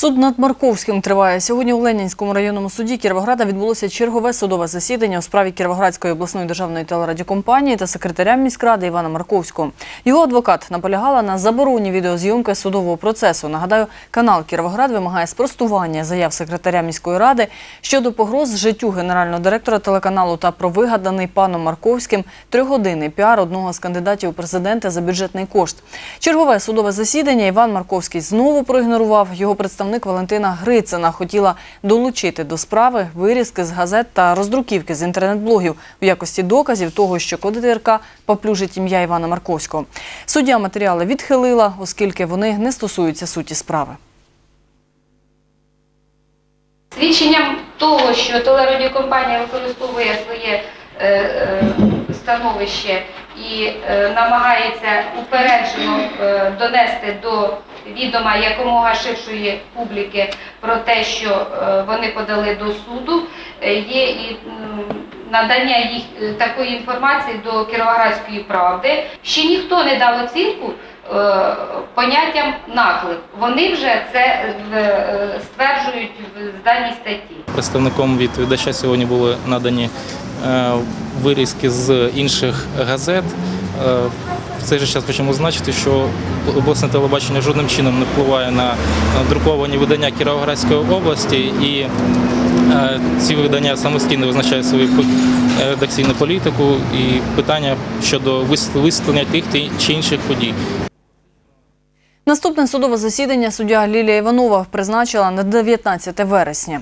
Суд над Марковським триває. Сьогодні у Ленінському районному суді Кіровограда відбулося чергове судове засідання у справі Кіровоградської обласної державної телерадіокомпанії та секретаря міськради Івана Марковського. Його адвокат наполягала на забороні відеозйомки судового процесу. Нагадаю, канал Кіровоград вимагає спростування заяв секретаря міської ради щодо погроз життю генерального директора телеканалу та про вигаданий паном Марковським трьохгодинний піар одного з кандидатів у президенти за бюджетний кошт. Чергове судове засідання Іван Марковський знову проігнорував. Його представник Валентина Грицина хотіла долучити до справи вирізки з газет та роздруківки з інтернет-блогів в якості доказів того, що КОДРК поплюжить ім'я Івана Марковського. Суддя матеріали відхилила, оскільки вони не стосуються суті справи. Свідченням того, що телерадіокомпанія використовує своє е, е, становище і е, намагається упереджено донести до відома якомога ширшої публіки про те, що е, вони подали до суду, е, є і надання їх е, такої інформації до Кіровоградської правди. Ще ніхто не дав оцінку поняттям наклеп. Вони вже це стверджують в даній статті. Представником відповідача сьогодні були надані вирізки з інших газет. Е, В цей же час хочемо зазначити, що обласне телебачення жодним чином не впливає на друковані видання Кіровоградської області, і е, ці видання самостійно визначають свою е, редакційну політику і питання щодо вис- висвітлення тих чи інших подій. Наступне судове засідання суддя Лілія Іванова призначила на 19 вересня.